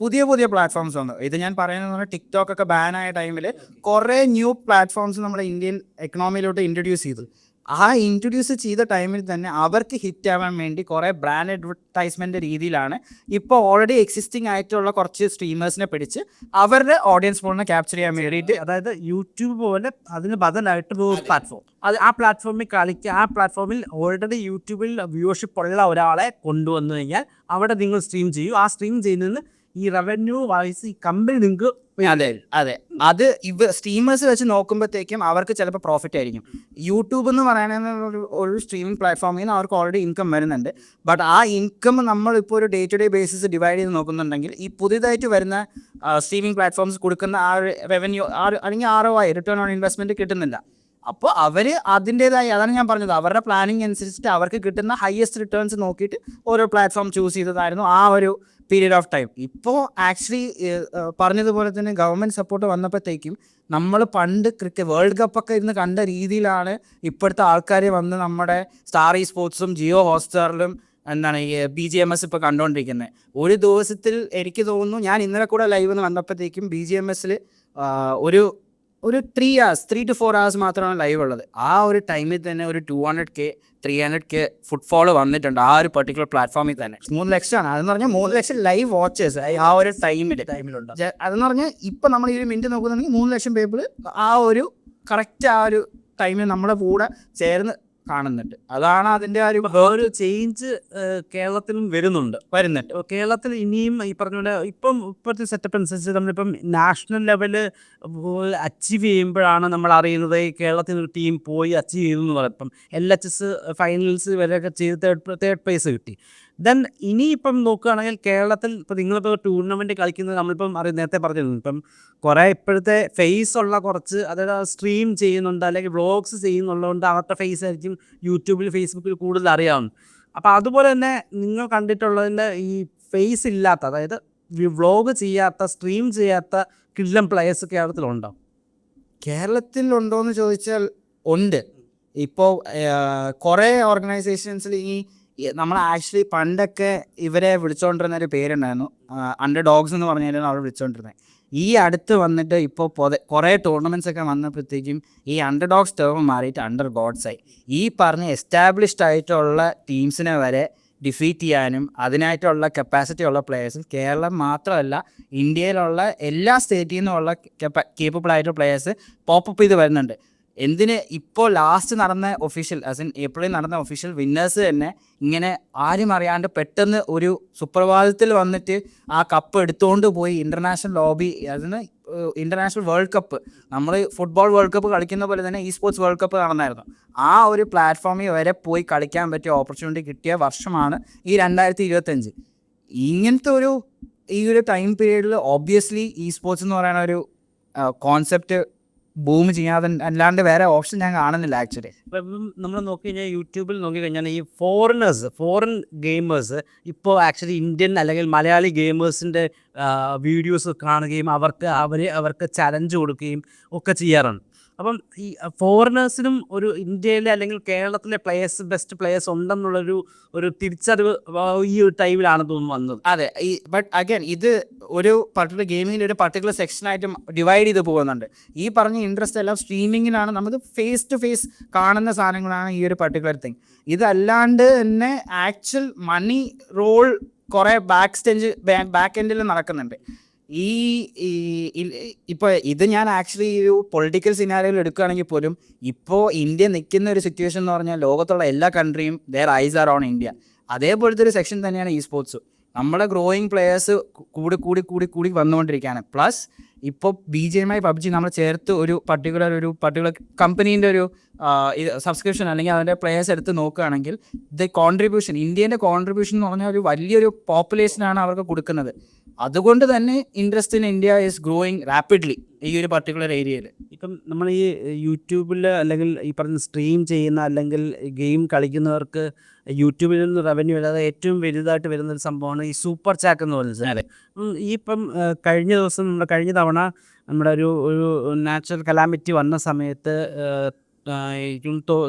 പുതിയ പുതിയ പ്ലാറ്റ്ഫോംസ് വന്നു. ഇത് ഞാൻ പറയുന്നത് ടിക്ടോക്ക് ഒക്കെ ബാൻ ആയ ടൈമിൽ കുറേ ന്യൂ പ്ലാറ്റ്ഫോംസ് നമ്മുടെ ഇന്ത്യൻ എക്കണോമിയിലോട്ട് ഇൻട്രൊഡ്യൂസ് ചെയ്തു. ആ ഇൻട്രൊഡ്യൂസ് ചെയ്ത ടൈമിൽ തന്നെ അവർക്ക് ഹിറ്റ് ആവാൻ വേണ്ടി കുറേ ബ്രാൻഡ് അഡ്വർടൈസ്മെന്റ് രീതിയിലാണ് ഇപ്പോൾ ഓൾറെഡി എക്സിസ്റ്റിംഗ് ആയിട്ടുള്ള കുറച്ച് സ്ട്രീമേഴ്സിനെ പിടിച്ച് അവരുടെ ഓഡിയൻസ് ഫോണിനെ ക്യാപ്ചർ ചെയ്യാൻ വേണ്ടിയിട്ട് അതായത് യൂട്യൂബ് പോലെ അതിന് ബദലായിട്ട് പ്ലാറ്റ്ഫോം അത്. ആ പ്ലാറ്റ്ഫോമിൽ കളിക്കുക ആ പ്ലാറ്റ്ഫോമിൽ ഓൾറെഡി യൂട്യൂബിൽ വ്യൂവർഷിപ്പ് ഉള്ള ഒരാളെ കൊണ്ടുവന്നു കഴിഞ്ഞാൽ അവിടെ നിങ്ങൾ സ്ട്രീം ചെയ്യൂ. ആ സ്ട്രീം ചെയ്യുന്നതിന് ഈ റവന്യൂ വൈസ് ഈ കമ്പനി നിങ്ങൾക്ക് അതെ അതെ. അത് ഇവ സ്ട്രീമേഴ്സ് വെച്ച് നോക്കുമ്പോഴത്തേക്കും അവർക്ക് ചിലപ്പോൾ പ്രോഫിറ്റ് ആയിരിക്കും. യൂട്യൂബ് എന്ന് പറയുന്ന ഒരു സ്ട്രീമിംഗ് പ്ലാറ്റ്ഫോമിൽ നിന്ന് അവർക്ക് ഓൾറെഡി ഇൻകം വരുന്നുണ്ട്. ബട്ട് ആ ഇൻകം നമ്മൾ ഇപ്പോൾ ഒരു day to day basis divide ചെയ്ത് നോക്കുന്നുണ്ടെങ്കിൽ ഈ പുതിയതായിട്ട് വരുന്ന സ്ട്രീമിംഗ് പ്ലാറ്റ്ഫോംസ് കൊടുക്കുന്ന ആ റവന്യൂ ആ അല്ലെങ്കിൽ ആർ ഒ ആയി റിട്ടേൺ ഓൺ ഇൻവെസ്റ്റ്മെന്റ് കിട്ടുന്നില്ല. അപ്പോൾ അവർ അതിന്റെതായി അതാണ് ഞാൻ പറഞ്ഞത്. അവരുടെ പ്ലാനിങ് അനുസരിച്ചിട്ട് അവർക്ക് കിട്ടുന്ന ഹയസ്റ്റ് റിട്ടേൺസ് നോക്കിയിട്ട് ഓരോ പ്ലാറ്റ്ഫോം ചൂസ് ചെയ്തതായിരുന്നു ആ ഒരു പീരീഡ് ഓഫ് ടൈം ഇപ്പോൾ ആക്ച്വലി പറഞ്ഞതുപോലെ തന്നെ ഗവൺമെന്റ് സപ്പോർട്ട് വന്നപ്പോഴത്തേക്കും നമ്മൾ പണ്ട് ക്രിക്കറ്റ് വേൾഡ് കപ്പൊക്കെ ഇരുന്ന് കണ്ട രീതിയിലാണ് ഇപ്പോഴത്തെ ആൾക്കാർ വന്ന് നമ്മുടെ സ്റ്റാർ ഈ സ്പോർട്സും ജിയോ ഹോട്ട്സ്റ്റാറിലും എന്താണ് ഈ ബി ജി എം എസ് ഇപ്പോൾ കണ്ടുകൊണ്ടിരിക്കുന്നത് ഒരു ദിവസത്തിൽ എനിക്ക് തോന്നുന്നു ഞാൻ ഇന്നലെ കൂടെ ലൈവ് എന്ന് വന്നപ്പോഴത്തേക്കും ബി ജി എം എസിൽ ഒരു ഒരു three hours three to four hours മാത്രമാണ് ലൈവ് ഉള്ളത്. ആ ഒരു ടൈമിൽ തന്നെ ഒരു two hundred K three hundred K footfall വന്നിട്ടുണ്ട് ആ ഒരു പെർട്ടിക്കുലർ പ്ലാറ്റ്ഫോമിൽ തന്നെ. മൂന്ന് ലക്ഷമാണ്. അതെന്ന് പറഞ്ഞാൽ മൂന്ന് ലക്ഷം ലൈവ് വാച്ചേഴ്സ് ആ ഒരു ടൈമിൽ ടൈമിലുണ്ട് അതെന്ന് പറഞ്ഞാൽ ഇപ്പം നമ്മൾ ഈ ഒരു മിനിറ്റ് നോക്കുന്നുണ്ടെങ്കിൽ മൂന്ന് ലക്ഷം പേപ്പിൾ ആ ഒരു കറക്റ്റ് ആ ഒരു ടൈമിൽ നമ്മുടെ കൂടെ ചേർന്ന് കാണുന്നുണ്ട് അതാണ് അതിന്റെ ആ ഒരു ചേഞ്ച് കേരളത്തിലും വരുന്നുണ്ട്. വരുന്നുണ്ട്. കേരളത്തിൽ ഇനിയും ഈ പറഞ്ഞ പോലെ ഇപ്പം ഇപ്പോഴത്തെ സെറ്റപ്പ് അനുസരിച്ച് നമ്മളിപ്പം നാഷണൽ ലെവൽ അച്ചീവ് ചെയ്യുമ്പോഴാണ് നമ്മൾ അറിയുന്നത് ഈ കേരളത്തിൽ ഒരു ടീം പോയി അച്ചീവ് ചെയ്തു എന്ന് പറയാം ഇപ്പം എൽ എച്ച് എസ് ഫൈനൽസ് വരെയൊക്കെ ചെയ്ത് തേർഡ് തേർഡ് പ്ലേസ് കിട്ടി. ദെൻ ഇനിയിപ്പം നോക്കുകയാണെങ്കിൽ കേരളത്തിൽ ഇപ്പം നിങ്ങളിപ്പോൾ ടൂർണമെന്റ് കളിക്കുന്നത് നമ്മളിപ്പം അറിയാം നേരത്തെ പറഞ്ഞിരുന്നു. ഇപ്പം കുറേ ഇപ്പോഴത്തെ ഫേസ് ഉള്ള കുറച്ച് അതായത് സ്ട്രീം ചെയ്യുന്നുണ്ട് അല്ലെങ്കിൽ വ്ളോഗ്സ് ചെയ്യുന്നുള്ളതുകൊണ്ട് അവരുടെ ഫേസ് ആയിരിക്കും യൂട്യൂബിൽ ഫേസ്ബുക്കിൽ കൂടുതൽ അറിയാവുന്നു അപ്പോൾ അതുപോലെ തന്നെ നിങ്ങൾ കണ്ടിട്ടുള്ളതിന്റെ ഈ ഫേസ് ഇല്ലാത്ത അതായത് വ്ളോഗ് ചെയ്യാത്ത സ്ട്രീം ചെയ്യാത്ത കില്ലം പ്ലേയേഴ്സ് കേരളത്തിലുണ്ടോ? കേരളത്തിൽ എന്ന് ചോദിച്ചാൽ ഉണ്ട്. ഇപ്പോൾ കുറേ ഓർഗനൈസേഷൻസിൽ ഈ നമ്മൾ ആക്ച്വലി പണ്ടൊക്കെ ഇവരെ വിളിച്ചുകൊണ്ടിരുന്ന ഒരു പേരുണ്ടായിരുന്നു അണ്ടർ ഡോഗ്സ് എന്ന് പറഞ്ഞായിരുന്നു അവർ വിളിച്ചുകൊണ്ടിരുന്നത് ഈ അടുത്ത് വന്നിട്ട് ഇപ്പോൾ കുറേ ടൂർണമെന്റ്സ് ഒക്കെ വന്നപ്പോഴത്തേക്കും ഈ അണ്ടർ ഡോഗ്സ് ടേം മാറിയിട്ട് അണ്ടർ ഗോഡ്സ് ആയി. ഈ പറഞ്ഞ എസ്റ്റാബ്ലിഷ്ഡ് ആയിട്ടുള്ള ടീംസിനെ വരെ ഡിഫീറ്റ് ചെയ്യാനും അതിനായിട്ടുള്ള കപ്പാസിറ്റി ഉള്ള പ്ലേയേഴ്സ് കേരളം മാത്രമല്ല ഇന്ത്യയിലുള്ള എല്ലാ സ്റ്റേറ്റിൽ നിന്നുള്ള കേപ്പബിൾ ആയിട്ടുള്ള പ്ലേയേഴ്സ് പോപ്പപ്പ് ചെയ്ത് വരുന്നുണ്ട്. എന്തിന് ഇപ്പോൾ ലാസ്റ്റ് നടന്ന ഒഫീഷ്യൽ ആസ് ഇൻ ഏപ്രിലിൽ നടന്ന ഒഫീഷ്യൽ വിന്നേഴ്സ് തന്നെ ഇങ്ങനെ ആരും അറിയാണ്ട് പെട്ടെന്ന് ഒരു സുപ്രഭാതത്തിൽ വന്നിട്ട് ആ കപ്പ് എടുത്തുകൊണ്ട് പോയി ഇന്റർനാഷണൽ ലോബി അതിന് ഇന്റർനാഷണൽ വേൾഡ് കപ്പ് നമ്മൾ ഫുട്ബോൾ വേൾഡ് കപ്പ് കളിക്കുന്ന പോലെ തന്നെ ഈ സ്പോർട്സ് വേൾഡ് കപ്പ് നടന്നായിരുന്നു. ആ ഒരു പ്ലാറ്റ്ഫോമിൽ വരെ പോയി കളിക്കാൻ പറ്റിയ ഓപ്പർച്യൂണിറ്റി കിട്ടിയ വർഷമാണ് ഈ രണ്ടായിരത്തി ഇരുപത്തഞ്ച് ഇങ്ങനത്തെ ഒരു ഈ ഒരു ടൈം പീരീഡിൽ ഓബ്വിയസ്ലി ഈ സ്പോർട്സ് എന്ന് പറയുന്ന ഒരു കോൺസെപ്റ്റ് ബൂം ചെയ്യാതെ അല്ലാണ്ട് വേറെ ഓപ്ഷൻ ഞാൻ കാണുന്നില്ല ആക്ച്വലി നമ്മൾ നോക്കി കഴിഞ്ഞാൽ യൂട്യൂബിൽ നോക്കി കഴിഞ്ഞാൽ ഈ ഫോറിനേഴ്സ് ഫോറിൻ ഗെയിമേഴ്സ് ഇപ്പോൾ ആക്ച്വലി ഇന്ത്യൻ അല്ലെങ്കിൽ മലയാളി ഗെയിമേഴ്സിന്റെ വീഡിയോസ് കാണുകയും അവർക്ക് അവർ അവർക്ക് ചലഞ്ച് കൊടുക്കുകയും ഒക്കെ ചെയ്യാറുണ്ട്. അപ്പം ഈ ഫോറിനേഴ്സിനും ഒരു ഇന്ത്യയിലെ അല്ലെങ്കിൽ കേരളത്തിലെ പ്ലേയേഴ്സ് ബെസ്റ്റ് പ്ലേയേഴ്സ് ഉണ്ടെന്നുള്ളൊരു ഒരു തിരിച്ചറിവ് ഈ ഒരു ടൈമിലാണ് തോന്നുന്നു വന്നത്. അതെ. ഈ ബട്ട് അഗൈൻ ഇത് ഒരു പർട്ടിക്കുലർ ഗെയിമിങ്ങിന്റെ ഒരു പർട്ടിക്കുലർ സെക്ഷനായിട്ട് ഡിവൈഡ് ചെയ്ത് പോകുന്നുണ്ട്. ഈ പറഞ്ഞ ഇൻട്രസ്റ്റ് എല്ലാം സ്ട്രീമിങ്ങിലാണ് നമുക്ക് ഫേസ് ടു ഫേസ് കാണുന്ന സാധനങ്ങളാണ് ഈ ഒരു പർട്ടിക്കുലർ തിങ് ഇതല്ലാണ്ട് തന്നെ ആക്ച്വൽ മണി റോൾ കുറേ ബാക്ക് സ്റ്റേജ് ബാക്ക് എൻഡിൽ നടക്കുന്നുണ്ട്. ഈ ഇപ്പോൾ ഇത് ഞാൻ ആക്ച്വലി ഒരു പൊളിറ്റിക്കൽ സിനാരിയോ എടുക്കുകയാണെങ്കിൽ പോലും ഇപ്പോ ഇന്ത്യ നിൽക്കുന്ന ഒരു സിറ്റുവേഷൻ എന്ന് പറഞ്ഞാൽ ലോകത്തുള്ള എല്ലാ കൺട്രിയും their eyes are on India അതേപോലത്തെ ഒരു സെക്ഷൻ തന്നെയാണ് ഈ സ്പോർട്സ് നമ്മുടെ ഗ്രോയിങ് പ്ലെയേഴ്സ് കൂടി കൂടി കൂടി കൂടി വന്നുകൊണ്ടിരിക്കുകയാണ്. പ്ലസ് ഇപ്പോൾ B G M I PUBG നമ്മൾ ചേർത്ത് ഒരു പർട്ടിക്കുലർ ഒരു പർട്ടിക്കുലർ കമ്പനീന്റെ ഒരു സബ്സ്ക്രിപ്ഷൻ അല്ലെങ്കിൽ അതിന്റെ പ്ലെയേഴ്സ് എടുത്ത് നോക്കുകയാണെങ്കിൽ ദ കോൺട്രിബ്യൂഷൻ ഇന്ത്യന്റെ കോൺട്രിബ്യൂഷൻ എന്ന് പറഞ്ഞാൽ ഒരു വലിയൊരു പോപ്പുലേഷനാണ് അവർക്ക് കൊടുക്കുന്നത്. അതുകൊണ്ട് തന്നെ interest in India is growing rapidly ഈ ഒരു പർട്ടിക്കുലർ ഏരിയയിൽ ഇപ്പം നമ്മൾ ഈ യൂട്യൂബിൽ അല്ലെങ്കിൽ ഈ പറഞ്ഞ സ്ട്രീം ചെയ്യുന്ന അല്ലെങ്കിൽ ഗെയിം കളിക്കുന്നവർക്ക് യൂട്യൂബിൽ നിന്ന് റവന്യൂ അല്ലാതെ ഏറ്റവും വലുതായിട്ട് വരുന്ന ഒരു സംഭവമാണ് ഈ സൂപ്പർ ചാക്ക് എന്ന് പറയുന്നത് അതെ. ഈ ഇപ്പം കഴിഞ്ഞ ദിവസം നമ്മുടെ കഴിഞ്ഞ തവണ നമ്മുടെ ഒരു ഒരു നാച്ചുറൽ കലാമിറ്റി വന്ന സമയത്ത്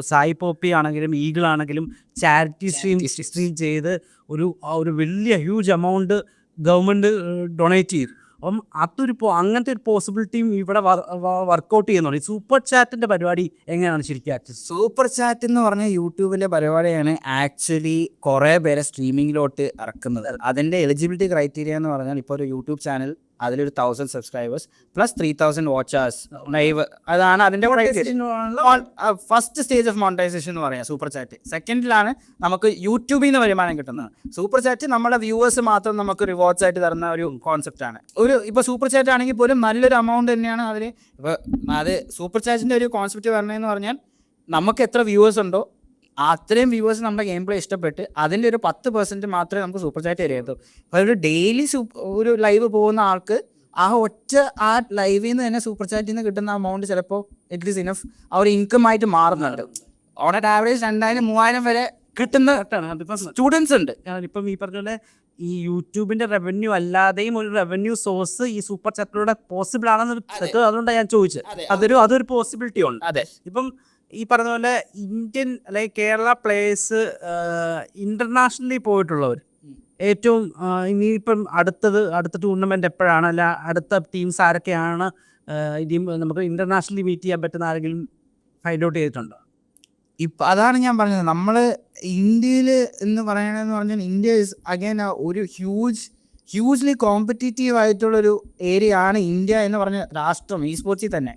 സായി പോപ്പി ആണെങ്കിലും ഈഗിൾ ആണെങ്കിലും ചാരിറ്റി സ്ട്രീം സ്ട്രീം ചെയ്ത് ഒരു ഒരു വലിയ ഹ്യൂജ് എമൗണ്ട് ഗവൺമെന്റ് ഡൊണേറ്റ് ചെയ്തു. അപ്പം അതൊരു അങ്ങനത്തെ ഒരു പോസിബിലിറ്റിയും ഇവിടെ വർക്കൗട്ട് ചെയ്യുന്നുണ്ട്. ഈ സൂപ്പർ ചാറ്റിന്റെ പരിപാടി എങ്ങനെയാണ് ശരിക്കും സൂപ്പർ ചാറ്റ് എന്ന് പറഞ്ഞ യൂട്യൂബിലെ പരിപാടിയാണ് ആക്ച്വലി കുറേ പേരെ സ്ട്രീമിങ്ങിലോട്ട് ഇറക്കുന്നത്. അതിന്റെ എലിജിബിലിറ്റി ക്രൈറ്റീരിയ എന്ന് പറഞ്ഞാൽ ഇപ്പോൾ ഒരു യൂട്യൂബ് ചാനൽ അതിലൊരു thousand subscribers plus three thousand watchers live അതാണ് അതിന്റെ ഫസ്റ്റ് സ്റ്റേജ് ഓഫ് മോണിറ്റൈസേഷൻ എന്ന് പറയാം സൂപ്പർ ചാറ്റ് സെക്കൻഡിലാണ് നമുക്ക് യൂട്യൂബിൽ നിന്ന് വരുമാനം കിട്ടുന്നത്. സൂപ്പർ ചാറ്റ് നമ്മുടെ വ്യൂവേഴ്സ് മാത്രം നമുക്ക് റിവാർഡ്സ് ആയിട്ട് തരുന്ന ഒരു കോൺസെപ്റ്റ് ആണ്. ഒരു ഇപ്പോൾ സൂപ്പർ ചാറ്റ് ആണെങ്കിൽ പോലും നല്ലൊരു എമൗണ്ട് തന്നെയാണ് അതിൽ ഇപ്പോൾ അത് സൂപ്പർ ചാറ്റിന്റെ ഒരു കോൺസെപ്റ്റ് പറഞ്ഞതെന്ന് പറഞ്ഞാൽ നമുക്ക് എത്ര വ്യൂവേഴ്സ് ഉണ്ടോ അത്രയും വ്യൂവേഴ്സ് നമ്മുടെ ഗെയിം പ്ലേ ഇഷ്ടപ്പെട്ട് അതിന്റെ ഒരു പത്ത് പെർസെന്റ് മാത്രമേ നമുക്ക് സൂപ്പർ ചാറ്റ് തരുള്ളൂ അപ്പോൾ ഒരു ഡെയിലി ഒരു ലൈവ് പോകുന്ന ആൾക്ക് ആ ഒറ്റ ആ ലൈവിൽ നിന്ന് തന്നെ സൂപ്പർ ചാറ്റിൽ നിന്ന് കിട്ടുന്ന എമൗണ്ട് ചിലപ്പോൾ ഇറ്റ് ഈസ് ഇനഫ് ആ ഒരു ഇൻകം ആയിട്ട് മാറുന്നുണ്ട്. ഓൺ അറ്റ് ആവറേജ് രണ്ടായിരം മൂവായിരം വരെ കിട്ടുന്ന സ്റ്റുഡൻസ് ഉണ്ട്. ഇപ്പം ഈ പറഞ്ഞ പോലെ ഈ യൂട്യൂബിന്റെ റവന്യൂ അല്ലാതെയും ഒരു റവന്യൂ സോഴ്സ് ഈ സൂപ്പർ ചാറ്റിലൂടെ പോസിബിൾ ആണെന്ന് അതുകൊണ്ടാണ് ഞാൻ ചോദിച്ചത്. അതൊരു അതൊരു പോസിബിലിറ്റി ഉണ്ട്. അതെ. ഇപ്പം ഈ പറഞ്ഞ പോലെ ഇന്ത്യൻ അല്ലെങ്കിൽ കേരള പ്ലേയേഴ്സ് ഇന്റർനാഷണലി പോയിട്ടുള്ളവർ ഏറ്റവും ഇനിയിപ്പം അടുത്തത് അടുത്ത ടൂർണമെന്റ് എപ്പോഴാണ്? അല്ല അടുത്ത ടീംസ് ആരൊക്കെയാണ്? ആ, ഇനിയും നമുക്ക് ഇന്റർനാഷണലി മീറ്റ് ചെയ്യാൻ പറ്റുന്ന ആരെങ്കിലും ഫൈൻഡ് ഔട്ട് ചെയ്തിട്ടുണ്ടോ? ഇപ്പം അതാണ് ഞാൻ പറഞ്ഞത്. നമ്മൾ ഇന്ത്യയിൽ എന്ന് പറയണമെന്ന് പറഞ്ഞാൽ ഇന്ത്യ ഇസ് അഗൈൻ ഒരു ഹ്യൂജ് ഹ്യൂജ്ലി കോമ്പറ്റീറ്റീവ് ആയിട്ടുള്ളൊരു ഏരിയ ആണ് ഇന്ത്യ എന്ന് പറഞ്ഞ രാഷ്ട്രം ഈ സ്പോർട്സിൽ തന്നെ.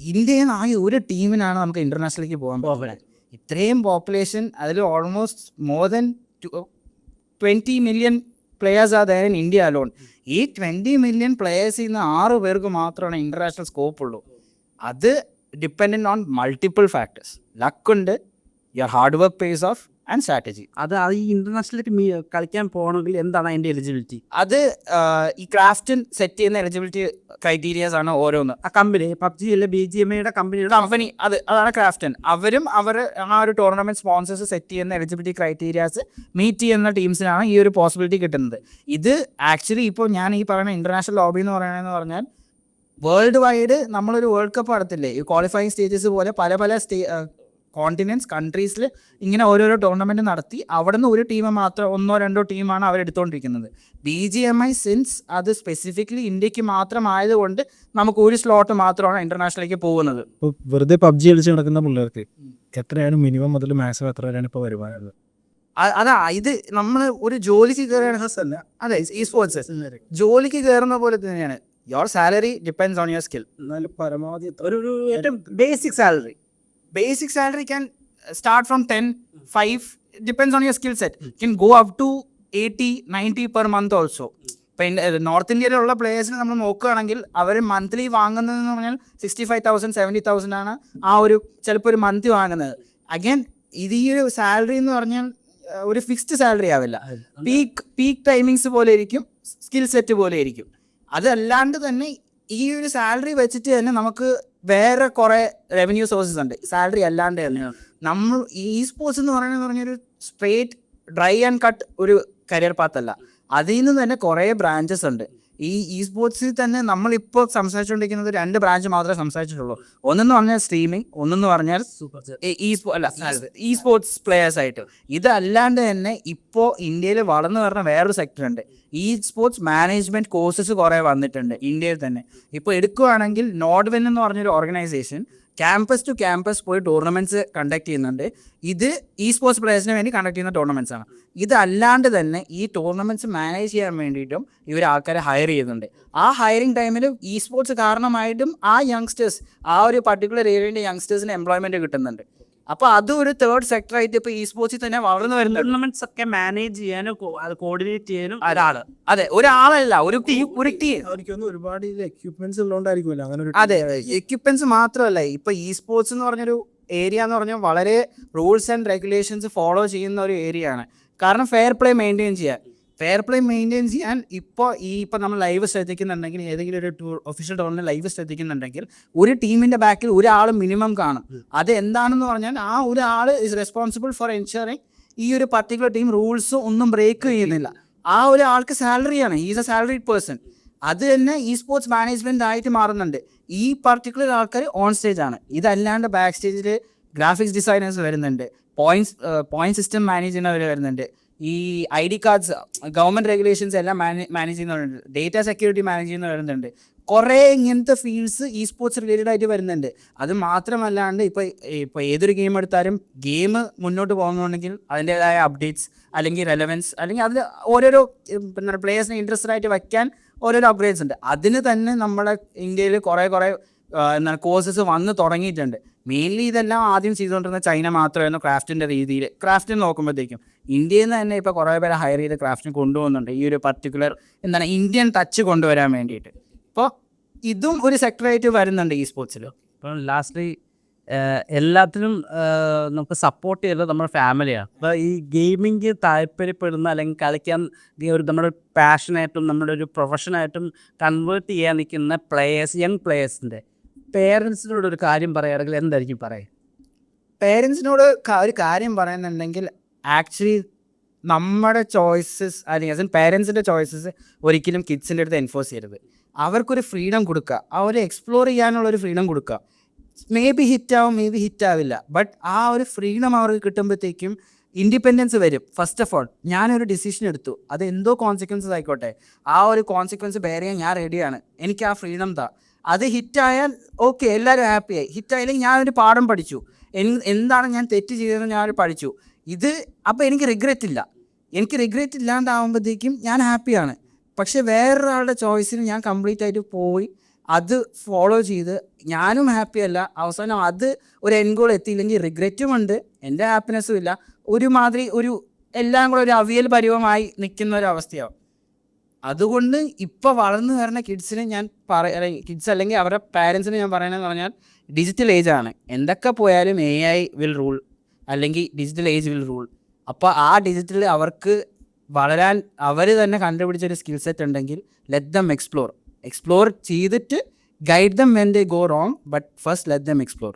ഇന്ത്യയിൽ നിന്ന് ആകെ ഒരു ടീമിനാണ് നമുക്ക് ഇന്റർനാഷണലിലേക്ക് പോകാൻ പോകാൻ ഇത്രയും പോപ്പുലേഷൻ അതിൽ almost more than twenty million players ആ ദയർ ഇൻ ഇന്ത്യ അലോൺ ഈ ട്വന്റി മില്യൺ പ്ലെയേഴ്സിൽ നിന്ന് ആറ് പേർക്ക് മാത്രമാണ് ഇന്റർനാഷണൽ സ്കോപ്പ് ഉള്ളൂ. അത് dependent on multiple factors luck ഉണ്ട് your hard work pace of and strategy അത് അത് ഈ ഇന്റർനാഷണലിലേക്ക് കളിക്കാൻ പോകണമെങ്കിൽ എന്താണ് അതിന്റെ എലിജിബിലിറ്റി അത് ഈ ക്രാഫ്റ്റിൽ സെറ്റ് ചെയ്യുന്ന എലിജിബിലിറ്റി ക്രൈറ്റീരിയാസ് ആണ് ഓരോന്ന്. ആ കമ്പനി പബ്ജി അല്ലെ ബി ജി എം ഐയുടെ കമ്പനിയുടെ കമ്പനി അത് അതാണ് ക്രാഫ്റ്റൻ അവരും അവർ ആ ഒരു ടൂർണമെന്റ് സ്പോൺസേഴ്സ് സെറ്റ് ചെയ്യുന്ന എലിജിബിലിറ്റി ക്രൈറ്റീരിയാസ് മീറ്റ് ചെയ്യുന്ന ടീംസിനാണ് ഈ ഒരു പോസിബിലിറ്റി കിട്ടുന്നത്. ഇത് ആക്ച്വലി ഇപ്പോൾ ഞാൻ ഈ പറയുന്ന ഇന്റർനാഷണൽ ലോബി എന്ന് പറയുന്നതെന്ന് പറഞ്ഞാൽ വേൾഡ് വൈഡ് നമ്മളൊരു വേൾഡ് കപ്പ് നടത്തില്ലേ? ഈ ക്വാളിഫയിങ് സ്റ്റേജസ് പോലെ പല പല സ്റ്റേ കോണ്ടിനെന്റ്സ് കൺട്രീസിൽ ഇങ്ങനെ ഓരോരോ ടൂർണമെന്റ് നടത്തി അവിടെ നിന്ന് ഒരു ടീം മാത്രം ഒന്നോ രണ്ടോ ടീമാണ് അവരെടുത്തുകൊണ്ടിരിക്കുന്നത് B G M I since അത് സ്പെസിഫിക്കലി ഇന്ത്യയ്ക്ക് മാത്രമായതുകൊണ്ട് നമുക്ക് ഒരു സ്ലോട്ട് മാത്രമാണ് ഇന്റർനാഷണലിലേക്ക് പോകുന്നത്. വെറുതെ പബ്ജി കളിച്ച് നടക്കുന്ന പിള്ളേർക്ക് എത്രയാണ് മിനിമം മുതൽ മാക്സിമം എത്ര വരെയാണ് ഇപ്പോൾ വരുമാനം? അതാ ഇത് നമ്മൾ ഒരു ജോലിക്ക് കയറുകയാണ് അതെ ഈ സ്പോർട്സ് ജോലിക്ക് കയറുന്ന പോലെ തന്നെയാണ്. Your salary depends on your skill എന്നാലും പരമാവധി ഒരു ഒരു ഏറ്റവും basic salary basic salary can start start from 10 5 depends on your skill set. Can go up to 80 90 per month also. ഇപ്പം നോർത്ത് ഇന്ത്യയിലുള്ള പ്ലേയേഴ്സിനെ നമ്മൾ നോക്കുകയാണെങ്കിൽ അവർ മന്ത്ലി വാങ്ങുന്നതെന്ന് പറഞ്ഞാൽ sixty five thousand seventy thousand ആണ് ആ ഒരു ചിലപ്പോൾ ഒരു മന്ത് വാങ്ങുന്നത്. അഗൈൻ ഇത് ഈ ഒരു സാലറി എന്ന് പറഞ്ഞാൽ ഒരു ഫിക്സ്ഡ് സാലറി ആവില്ല. പീക്ക് പീക്ക് ടൈമിങ്സ് പോലെ ഇരിക്കും സ്കിൽ സെറ്റ് പോലെ ഇരിക്കും. അതല്ലാണ്ട് തന്നെ ഈ ഒരു സാലറി വെച്ചിട്ട് തന്നെ നമുക്ക് വേറെ കുറേ റവന്യൂ സോഴ്സസ് ഉണ്ട്. സാലറി അല്ലാണ്ട് തന്നെ. നമ്മൾ ഈ സ്പോർട്സ് എന്ന് പറയുന്നത് പറഞ്ഞൊരു സ്ട്രേറ്റ് ഡ്രൈ ആൻഡ് കട്ട് ഒരു കരിയർ പാത്ത് അല്ല. അതിൽ നിന്ന് തന്നെ കുറേ ബ്രാഞ്ചസ് ഉണ്ട്. ഈ ഇ സ്പോർട്സിൽ തന്നെ നമ്മളിപ്പോൾ സംസാരിച്ചുകൊണ്ടിരിക്കുന്നത് രണ്ട് ബ്രാഞ്ച് മാത്രമേ സംസാരിച്ചിട്ടുള്ളൂ. ഒന്നെന്ന് പറഞ്ഞാൽ സ്ട്രീമിംഗ് ഒന്നെന്ന് പറഞ്ഞാൽ സ്പോ അല്ല ഇ സ്പോർട്സ് പ്ലേയേഴ്സ് ആയിട്ട്. ഇതല്ലാണ്ട് തന്നെ ഇപ്പോൾ ഇന്ത്യയിൽ വളർന്നു വരുന്ന വേറൊരു സെക്ടർ ഉണ്ട് ഇ സ്പോർട്സ് മാനേജ്മെന്റ് കോഴ്സസ് കുറേ വന്നിട്ടുണ്ട് ഇന്ത്യയിൽ തന്നെ. ഇപ്പോൾ എടുക്കുകയാണെങ്കിൽ നോഡ്വെൻ എന്ന് പറഞ്ഞൊരു ഓർഗനൈസേഷൻ ക്യാമ്പസ് ടു ക്യാമ്പസ് പോയി ടൂർണമെന്റ്സ് കണ്ടക്ട് ചെയ്യുന്നുണ്ട്. ഇത് ഈ സ്പോർട്സ് പ്ലേയേഴ്സിന് വേണ്ടി കണ്ടക്ട് ചെയ്യുന്ന ടൂർണമെന്റ്സ് ആണ്. ഇതല്ലാണ്ട് തന്നെ ഈ ടൂർണമെന്റ്സ് മാനേജ് ചെയ്യാൻ വേണ്ടിയിട്ടും ഇവർ ആൾക്കാരെ ഹയർ ചെയ്യുന്നുണ്ട്. ആ ഹയറിംഗ് ടൈമിൽ ഈ സ്പോർട്സ് കാരണമായിട്ടും ആ യങ്സ്റ്റേഴ്സ് ആ ഒരു പർട്ടിക്കുലർ ഏരിയയിലെ യങ്സ്റ്റേഴ്സിന് എംപ്ലോയ്മെന്റ് കിട്ടുന്നുണ്ട്. അപ്പോൾ അതും ഒരു തേർഡ് സെക്ടർ ആയിട്ട് ഇപ്പൊ ഈ സ്പോർട്സിൽ തന്നെ വളർന്നു വരുന്നത് ടൂർണമെന്റ്സ് ഒക്കെ മാനേജ് ചെയ്യാനും അത് കോർഡിനേറ്റ് ചെയ്യാനും ഒരാൾ. അതെ ഒരാളല്ല ഒരു ടീം ഒരു ടീം ഒരുപാട് എക്യുപ്മെന്റ്സ് ഉള്ളതുകൊണ്ടായിരിക്കുമല്ലോ അങ്ങനെ ഒരു അതെ എക്യുപ്മെന്റ്സ് മാത്രമല്ല ഇപ്പൊ ഈ സ്പോർട്സ് എന്ന് പറഞ്ഞൊരു ഏരിയ എന്ന് പറഞ്ഞാൽ വളരെ റൂൾസ് ആൻഡ് റെഗുലേഷൻസ് ഫോളോ ചെയ്യുന്ന ഒരു ഏരിയ ആണ്. കാരണം ഫെയർ പ്ലേ മെയിന്റെയിൻ ചെയ്യാൻ. ഫെയർ പ്ലേ മെയിന്റെയിൻ ചെയ്യാൻ ഇപ്പോൾ ഈ ഇപ്പോൾ നമ്മൾ ലൈവ് ശ്രദ്ധിക്കുന്നുണ്ടെങ്കിൽ ഏതെങ്കിലും ഒരു ടൂർ ഒഫീഷ്യൽ ടൂറിന് ലൈവ് ശ്രദ്ധിക്കുന്നുണ്ടെങ്കിൽ ഒരു ടീമിന്റെ ബാക്കിൽ ഒരാൾ മിനിമം കാണും. അത് എന്താണെന്ന് പറഞ്ഞാൽ ആ ഒരാൾ ഇസ് റെസ്പോൺസിബിൾ ഫോർ എൻഷുറിങ് ഈ ഒരു പർട്ടിക്കുലർ ടീം റൂൾസ് ഒന്നും ബ്രേക്ക് ചെയ്യുന്നില്ല. ആ ഒരാൾക്ക് സാലറിയാണ് ഈസ് എ സാലറിഡ് പേഴ്സൺ അത് തന്നെ ഈ സ്പോർട്സ് മാനേജ്മെന്റ് ആയിട്ട് മാറുന്നുണ്ട്. ഈ പർട്ടിക്കുലർ ആൾക്കാർ ഓൺ സ്റ്റേജ് ആണ്. ഇതല്ലാണ്ട് ബാക്ക് സ്റ്റേജിൽ ഗ്രാഫിക്സ് ഡിസൈനേഴ്സ് വരുന്നുണ്ട്. പോയിന്റ്സ് പോയിന്റ് സിസ്റ്റം മാനേജ് ചെയ്യുന്നവർ വരുന്നുണ്ട്. ഈ I D cards government regulations എല്ലാം മാനേജ് ചെയ്യുന്നവരുണ്ട്. ഡേറ്റ സെക്യൂരിറ്റി മാനേജ് ചെയ്യുന്നവരുണ്ട് കുറെ ഇങ്ങനത്തെ ഫീൽഡ്സ് ഈ സ്പോർട്സ് റിലേറ്റഡ് ആയിട്ട് വരുന്നുണ്ട്. അത് മാത്രമല്ലാണ്ട് ഇപ്പോൾ ഇപ്പോൾ ഏതൊരു ഗെയിം എടുത്താലും ഗെയിം മുന്നോട്ട് പോകുന്നുണ്ടെങ്കിൽ അതിന്റെതായ അപ്ഡേറ്റ്സ് അല്ലെങ്കിൽ റെലവൻസ് അല്ലെങ്കിൽ അതിൽ ഓരോരോ പിന്നെ പ്ലേയേഴ്സിനെ ഇൻട്രസ്റ്റഡ് ആയിട്ട് വയ്ക്കാൻ ഓരോരോ അപ്ഗ്രേഡ്സ് ഉണ്ട്. അതിന് തന്നെ നമ്മുടെ ഇന്ത്യയിൽ കുറേ കുറേ എന്താണ് കോഴ്സസ് വന്ന് തുടങ്ങിയിട്ടുണ്ട്. മെയിൻലി ഇതെല്ലാം ആദ്യം ചെയ്തുകൊണ്ടിരുന്ന ചൈന മാത്രമായിരുന്നു ക്രാഫ്റ്റിന്റെ രീതിയിൽ ക്രാഫ്റ്റിന് നോക്കുമ്പോഴത്തേക്കും. ഇന്ത്യയിൽ നിന്ന് തന്നെ ഇപ്പോൾ കുറേ പേരെ ഹയർ ചെയ്ത് ക്രാഫ്റ്റിന് കൊണ്ടുപോകുന്നുണ്ട്. ഈ ഒരു പർട്ടിക്കുലർ എന്താണ് ഇന്ത്യൻ ടച്ച് കൊണ്ടുവരാൻ വേണ്ടിയിട്ട്. അപ്പോൾ ഇതും ഒരു സെക്ടറായിട്ട് വരുന്നുണ്ട് ഈ സ്പോർട്സിൽ ഇപ്പം ലാസ്റ്റ്ലി എല്ലാത്തിനും നമുക്ക് സപ്പോർട്ട് ചെയ്യുന്നത് നമ്മുടെ ഫാമിലിയാണ് അപ്പോൾ ഈ ഗെയിമിങ് താല്പര്യപ്പെടുന്ന അല്ലെങ്കിൽ കളിക്കാൻ ഈ ഒരു നമ്മുടെ പാഷനായിട്ടും നമ്മുടെ ഒരു പ്രൊഫഷനായിട്ടും കൺവേർട്ട് ചെയ്യാൻ നിൽക്കുന്ന പ്ലേയേഴ്സ് യങ് പ്ലേയേഴ്സിന്റെ പേരൻസിനോട് ഒരു കാര്യം പറയുകയാണെങ്കിൽ എന്തായിരിക്കും പറയുക പേരൻസിനോട് ഒരു കാര്യം പറയുന്നുണ്ടെങ്കിൽ ആക്ച്വലി നമ്മുടെ ചോയ്സസ് അല്ലെങ്കിൽ പേരൻസിന്റെ ചോയ്സസ് ഒരിക്കലും കിഡ്സിന്റെ അടുത്ത് എൻഫോഴ്സ് ചെയ്യരുത്. അവർക്കൊരു ഫ്രീഡം കൊടുക്കുക. അവരെ എക്സ്പ്ലോർ ചെയ്യാനുള്ള ഒരു ഫ്രീഡം കൊടുക്കുക. മേ ബി ഹിറ്റ് ആവും മേ ബി ഹിറ്റ് ആവില്ല. ബട്ട് ആ ഒരു ഫ്രീഡം അവർക്ക് കിട്ടുമ്പോഴത്തേക്കും ഇൻഡിപെൻഡൻസ് വരും. ഫസ്റ്റ് ഓഫ് ഓൾ ഞാനൊരു ഡിസിഷൻ എടുത്തു. അത് എന്തോ കോൺസിക്വൻസസ് ആയിക്കോട്ടെ. ആ ഒരു കോൺസിക്വൻസ് ബെയർ ചെയ്യാൻ ഞാൻ റെഡിയാണ് എനിക്ക് ആ ഫ്രീഡം താ. അത് ഹിറ്റായാൽ ഓക്കെ എല്ലാവരും ഹാപ്പിയായി ഹിറ്റായില്ലെങ്കിൽ ഞാനൊരു പാഠം പഠിച്ചു. എന്താണ് ഞാൻ തെറ്റ് ചെയ്തതെന്ന് ഞാനൊരു പഠിച്ചു. ഇത് അപ്പോൾ എനിക്ക് റിഗ്രറ്റ് ഇല്ല. എനിക്ക് റിഗ്രറ്റ് ഇല്ലാണ്ടാവുമ്പോഴത്തേക്കും ഞാൻ ഹാപ്പിയാണ് പക്ഷേ വേറൊരാളുടെ ചോയ്സിന് ഞാൻ കംപ്ലീറ്റ് ആയിട്ട് പോയി അത് ഫോളോ ചെയ്ത് ഞാനും ഹാപ്പി അല്ല. അവസാനം അത് ഒരു എൻഗോൾ എത്തിയില്ലെങ്കിൽ റിഗ്രറ്റും ഉണ്ട് എന്റെ ഹാപ്പിനെസ്സും ഇല്ല. ഒരുമാതിരി ഒരു എല്ലാം കൂടെ ഒരു അവിയൽ പരിവമായി നിൽക്കുന്ന ഒരു അവസ്ഥയാവും. അതുകൊണ്ട് ഇപ്പോൾ വളർന്നു വരുന്ന കിഡ്സിന് ഞാൻ പറ കിഡ്സ് അല്ലെങ്കിൽ അവരുടെ പാരൻസിന് ഞാൻ പറയണമെന്ന് പറഞ്ഞാൽ ഡിജിറ്റൽ ഏജ് ആണ്. എന്തൊക്കെ പോയാലും എ ഐ വിൽ റൂൾ അല്ലെങ്കിൽ ഡിജിറ്റൽ ഏജ് വിൽ റൂൾ അപ്പോൾ ആ ഡിജിറ്റൽ അവർക്ക് വളരാൻ അവർ തന്നെ കണ്ടുപിടിച്ചൊരു സ്കിൽ സെറ്റ് ഉണ്ടെങ്കിൽ ലെറ്റ് ദം എക്സ്പ്ലോർ എക്സ്പ്ലോർ ചെയ്തിട്ട് guide them when they go wrong but first let them explore